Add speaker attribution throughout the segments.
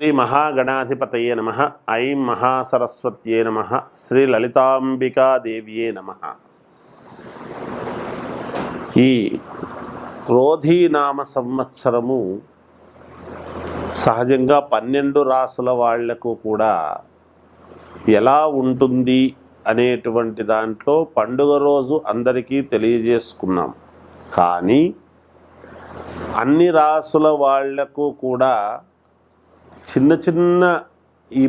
Speaker 1: శ్రీ మహాగణాధిపతయే నమ. ఐం మహాసరస్వత్యే నమ. శ్రీ లలితాంబికాదేవ్యే నమ. ఈ క్రోధీనామ సంవత్సరము సహజంగా పన్నెండు రాసుల వాళ్ళకు కూడా ఎలా ఉంటుంది అనేటువంటి దాంట్లో పండుగ రోజు అందరికీ తెలియజేసుకున్నాం. కానీ అన్ని రాసుల వాళ్ళకు కూడా చిన్న చిన్న ఈ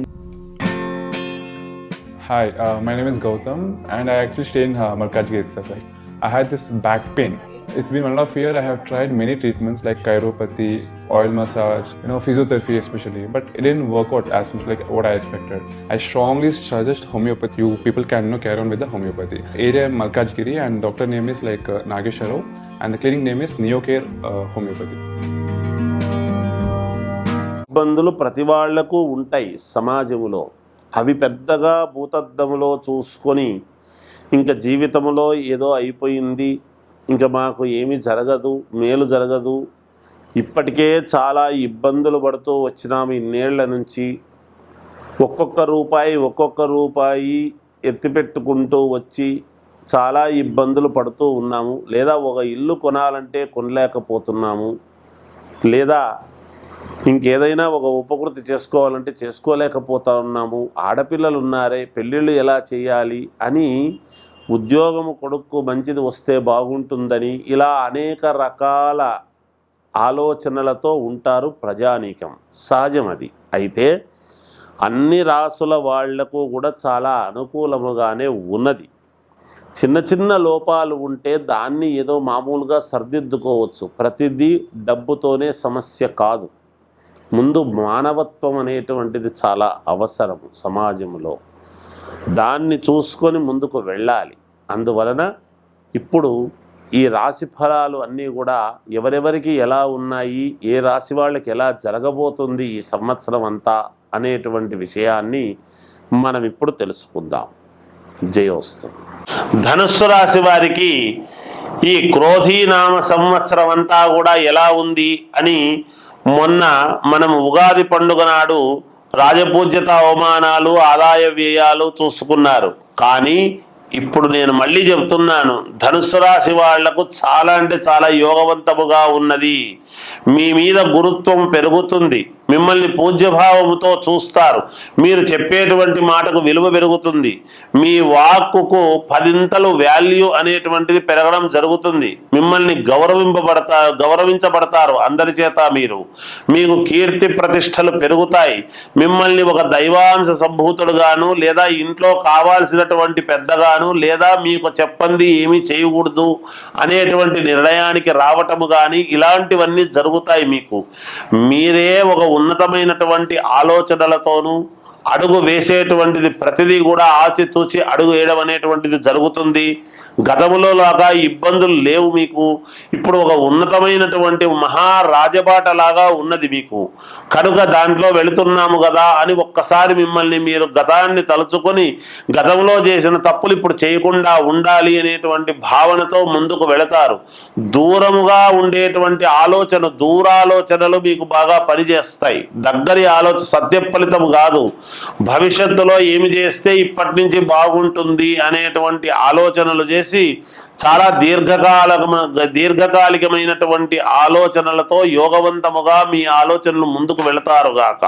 Speaker 2: Hi, uh, my name is Gautam, and I actually stay in uh, Malkajgiri itself. Like, I had this back pain. It's been one and a half year. I have tried many treatments like chiropathy, oil massage, you know, physiotherapy especially, but it didn't work out as much like what I expected. I strongly suggest homeopathy. You people can you know, carry on with the homeopathy. Area Malkajgiri, and doctor name is like uh, Nageshwar Rao, and the clinic name is Neocare uh, Homeopathy.
Speaker 1: ఇబ్బందులు ప్రతి వాళ్ళకు ఉంటాయి సమాజంలో. అవి పెద్దగా భూతద్దములో చూసుకొని ఇంకా జీవితంలో ఏదో అయిపోయింది ఇంకా మాకు ఏమీ జరగదు మేలు జరగదు. ఇప్పటికే చాలా ఇబ్బందులు పడుతూ వచ్చినాము ఇన్నేళ్ళ నుంచి. ఒక్కొక్క రూపాయి ఒక్కొక్క రూపాయి ఎత్తిపెట్టుకుంటూ వచ్చి చాలా ఇబ్బందులు పడుతూ ఉన్నాము. లేదా ఒక ఇల్లు కొనాలంటే కొనలేకపోతున్నాము. లేదా ఇంకేదైనా ఒక ఉపకృతి చేసుకోవాలంటే చేసుకోలేకపోతా ఉన్నాము ఆడపిల్లలు ఉన్నారే పెళ్ళిళ్ళు ఎలా చేయాలి అని ఉద్యోగము కొడుకు మంచిది వస్తే బాగుంటుందని ఇలా అనేక రకాల ఆలోచనలతో ఉంటారు ప్రజానీకం. సహజం అది అయితే అన్ని రాసుల వాళ్ళకు కూడా చాలా అనుకూలముగానే ఉన్నది. చిన్న చిన్న లోపాలు ఉంటే దాన్ని ఏదో మామూలుగా సర్దిద్దుకోవచ్చు. ప్రతిదీ డబ్బుతోనే సమస్య కాదు. ముందు మానవత్వం అనేటువంటిది చాలా అవసరం సమాజంలో. దాన్ని చూసుకొని ముందుకు వెళ్ళాలి. అందువలన ఇప్పుడు ఈ రాశి ఫలాలు అన్నీ కూడా ఎవరెవరికి ఎలా ఉన్నాయి ఏ రాశి వాళ్ళకి ఎలా జరగబోతుంది ఈ సంవత్సరం అంతా అనేటువంటి విషయాన్ని మనం ఇప్పుడు తెలుసుకుందాం. జయోస్తు ధనుస్సు రాశి వారికి ఈ క్రోధీనామ సంవత్సరం అంతా కూడా ఎలా ఉంది అని మొన్న మనం ఉగాది పండుగ నాడు రాజపూజ్యత అవమానాలు ఆదాయ వ్యయాలు చూసుకున్నారు. కానీ ఇప్పుడు నేను మళ్ళీ చెప్తున్నాను ధనుసు రాశి వాళ్ళకు చాలా అంటే చాలా యోగవంతముగా ఉన్నది. మీ మీద గురుత్వం పెరుగుతుంది. మిమ్మల్ని పూజ్యభావముతో చూస్తారు. మీరు చెప్పేటువంటి మాటకు విలువ పెరుగుతుంది. మీ వాక్కుకు పదింతలు వాల్యూ అనేటువంటిది పెరగడం జరుగుతుంది. మిమ్మల్ని గౌరవింపబడతా గౌరవించబడతారు అందరి చేత మీరు. మీకు కీర్తి ప్రతిష్టలు పెరుగుతాయి. మిమ్మల్ని ఒక దైవాంశ సంభూతుడుగాను లేదా ఇంట్లో కావాల్సినటువంటి పెద్దగాను లేదా మీకు చెప్పంది ఏమి చేయకూడదు అనేటువంటి నిర్ణయానికి రావటము కానీ ఇలాంటివన్నీ జరుగుతాయి మీకు. మీరే ఒక ఉన్నతమైనటువంటి ఆలోచనలతోనూ అడుగు వేసేటువంటిది ప్రతిదీ కూడా ఆచితూచి అడుగు వేయడం అనేటువంటిది జరుగుతుంది. గతములో లాగా ఇబ్బందులు లేవు మీకు. ఇప్పుడు ఒక ఉన్నతమైనటువంటి మహారాజబాట లాగా ఉన్నది మీకు. కనుక దాంట్లో వెళుతున్నాము కదా అని ఒక్కసారి మిమ్మల్ని మీరు గతాన్ని తలుచుకొని గతంలో చేసిన తప్పులు ఇప్పుడు చేయకుండా ఉండాలి అనేటువంటి భావనతో ముందుకు వెళతారు. దూరముగా ఉండేటువంటి ఆలోచన దూరాలోచనలు మీకు బాగా పనిచేస్తాయి. దగ్గరి ఆలోచన సత్య ఫలితం కాదు. భవిష్యత్తులో ఏమి చేస్తే ఇప్పటి నుంచి బాగుంటుంది అనేటువంటి ఆలోచనలు చేసి చాలా దీర్ఘకాలమ దీర్ఘకాలికమైనటువంటి ఆలోచనలతో యోగవంతముగా మీ ఆలోచనలు ముందుకు వెళతారు గాక.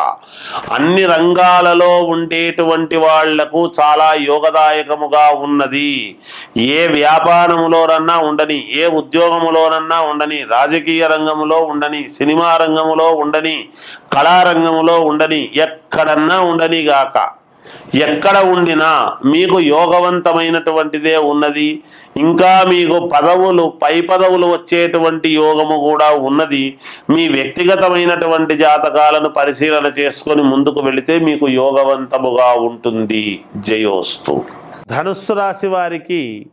Speaker 1: అన్ని రంగాలలో ఉండేటువంటి వాళ్ళకు చాలా యోగదాయకముగా ఉన్నది. ఏ వ్యాపారములోనన్నా ఉండని ఏ ఉద్యోగములోనన్నా ఉండని రాజకీయ రంగములో ఉండని సినిమా రంగములో ఉండని కళారంగములో ఉండని ఎక్కడన్నా ఉండని గాక. ఎక్కడ ఉండినా మీకు యోగవంతమైనటువంటిదే ఉన్నది. ఇంకా మీకు పదవులు పై పదవులు వచ్చేటువంటి యోగము కూడా ఉన్నది. మీ వ్యక్తిగతమైనటువంటి జాతకాలను పరిశీలన చేసుకొని ముందుకు వెళితే మీకు యోగవంతముగా ఉంటుంది. జయోస్తు. ధనుస్సు రాశి వారికి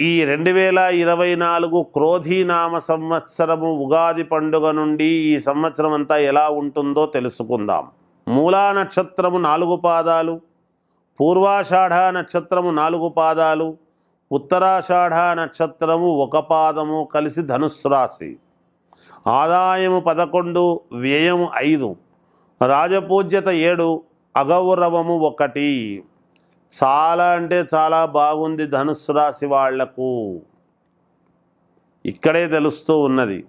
Speaker 1: ఈ రెండు వేల ఇరవై నాలుగు క్రోధీనామ సంవత్సరము ఉగాది పండుగ నుండి ఈ సంవత్సరం అంతా ఎలా ఉంటుందో తెలుసుకుందాం. మూలా నక్షత్రము నాలుగు పాదాలు పూర్వాషాఢ నక్షత్రము నాలుగు పాదాలు ఉత్తరాషాఢ నక్షత్రము ఒక పాదము కలిసి ధనుస్సు రాశి. ఆదాయము పదకొండు వ్యయము ఐదు రాజపూజ్యత ఏడు అగౌరవము ఒకటి. చాలా అంటే చాలా బాగుంది ధనుస్సు రాశి వాళ్ళకు. ఇక్కడే తెలుస్తూ ఉన్నది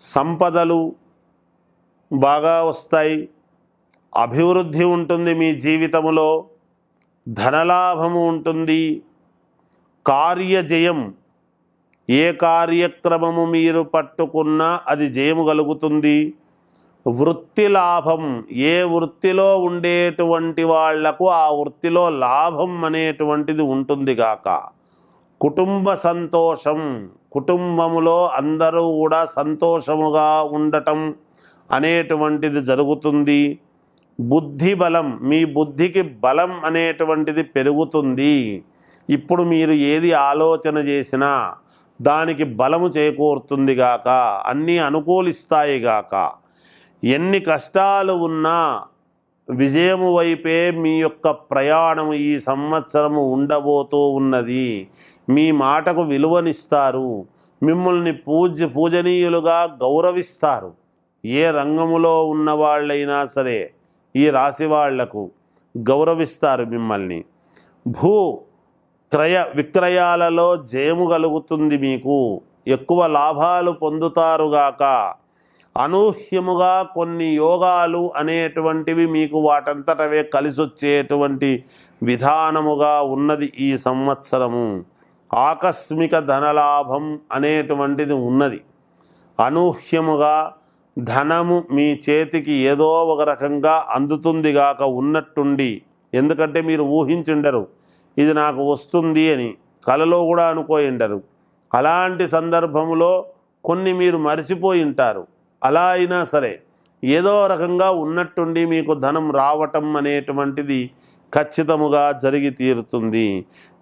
Speaker 1: సంపదలు బాగా వస్తాయి అభివృద్ధి ఉంటుంది మీ జీవితంలో ధనలాభము ఉంటుంది. కార్యజయం ఏ కార్యక్రమము మీరు పట్టుకున్నా అది జయము కలుగుతుంది. వృత్తి లాభం ఏ వృత్తిలో ఉండేటువంటి వాళ్ళకు ఆ వృత్తిలో లాభం అనేటువంటిది ఉంటుంది గాక. కుటుంబ సంతోషం కుటుంబములో అందరూ కూడా సంతోషముగా ఉండటం అనేటువంటిది జరుగుతుంది. బుద్ధి బలం మీ బుద్ధికి బలం అనేటువంటిది పెరుగుతుంది. ఇప్పుడు మీరు ఏది ఆలోచన చేసినా దానికి బలము చేకూరుతుంది గాక అన్నీ అనుకూలిస్తాయి గాక. ఎన్ని కష్టాలు ఉన్నా విజయము వైపే మీ యొక్క ప్రయాణం ఈ సంవత్సరము ఉండబోతూ ఉన్నది. మీ మాటకు విలువనిస్తారు. మిమ్మల్ని పూజ పూజనీయులుగా గౌరవిస్తారు. ఏ రంగములో ఉన్నవాళ్ళైనా సరే ఈ రాశి వాళ్ళకు గౌరవిస్తారు మిమ్మల్ని. భూ క్రయ విక్రయాలలో జయము కలుగుతుంది మీకు. ఎక్కువ లాభాలు పొందుతారుగాక అనూహ్యముగా కొన్ని యోగాలు అనేటువంటివి మీకు వాటంతటవే కలిసొచ్చేటువంటి విధానముగా ఉన్నది ఈ సంవత్సరము. ఆకస్మిక ధనలాభం అనేటువంటిది ఉన్నది. అనూహ్యముగా ధనము మీ చేతికి ఏదో ఒక రకంగా అందుతుంది గాక ఉన్నట్టుండి. ఎందుకంటే మీరు ఊహించుండరు ఇది నాకు వస్తుంది అని కలలో కూడా అనుకోయిండరు అలాంటి సందర్భంలో కొన్ని మీరు మర్చిపోయి ఉంటారు. అలా అయినా సరే ఏదో రకంగా ఉన్నట్టుండి మీకు ధనం రావటం అనేటువంటిది ఖచ్చితముగా జరిగి తీరుతుంది.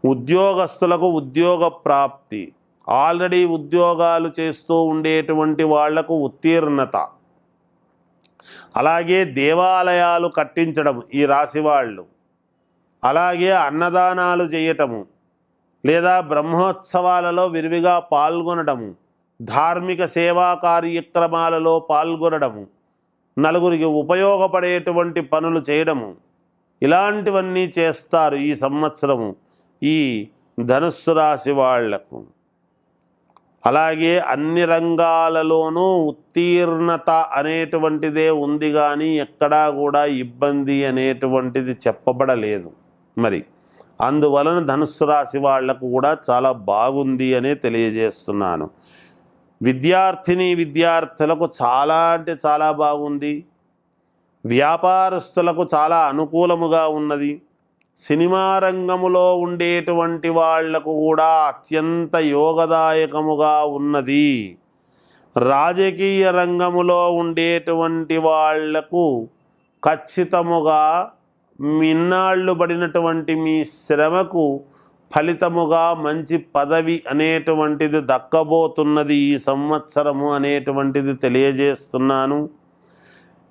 Speaker 1: ఉద్యోగస్తులకు ఉద్యోగ ప్రాప్తి. ఆల్రెడీ ఉద్యోగాలు చేస్తూ ఉండేటువంటి వాళ్ళకు ఉత్తీర్ణత. అలాగే దేవాలయాలు కట్టించడం ఈ రాశి వాళ్ళు. అలాగే అన్నదానాలు చేయటము లేదా బ్రహ్మోత్సవాలలో విరివిగా పాల్గొనడము ధార్మిక సేవా కార్యక్రమాలలో పాల్గొనడము నలుగురికి ఉపయోగపడేటువంటి పనులు చేయడము ఇలాంటివన్నీ చేస్తారు ఈ సంవత్సరము ఈ ధనుస్సు రాశి వాళ్ళకు. అలాగే అన్ని రంగాలలోనూ ఉత్తీర్ణత అనేటువంటిదే ఉంది కానీ ఎక్కడా కూడా ఇబ్బంది అనేటువంటిది చెప్పబడలేదు. మరి అందువలన ధనుస్సు రాశి వాళ్ళకు కూడా చాలా బాగుంది అనే తెలియజేస్తున్నాను. విద్యార్థిని విద్యార్థులకు చాలా అంటే చాలా బాగుంది. వ్యాపారస్తులకు చాలా అనుకూలముగా ఉన్నది. సినిమా రంగములో ఉండేటువంటి వాళ్ళకు కూడా అత్యంత యోగదాయకముగా ఉన్నది. రాజకీయ రంగములో ఉండేటువంటి వాళ్ళకు ఖచ్చితముగా మిన్నాళ్ళు పడినటువంటి మీ శ్రమకు ఫలితముగా మంచి పదవి అనేటువంటిది దక్కబోతున్నది ఈ సంవత్సరము అనేటువంటిది తెలియజేస్తున్నాను.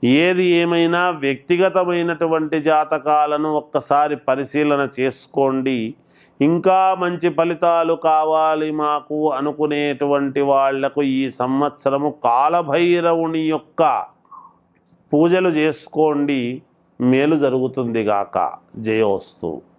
Speaker 1: ఏది ఏమైనా వ్యక్తిగతమైనటువంటి జాతకాలను ఒక్కసారి పరిశీలన చేసుకోండి. ఇంకా మంచి ఫలితాలు కావాలి మాకు అనుకునేటువంటి వాళ్ళకు ఈ సంవత్సరము కాలభైరవుని యొక్క పూజలు చేసుకోండి. మేలు జరుగుతుంది గాక. జయోస్తు.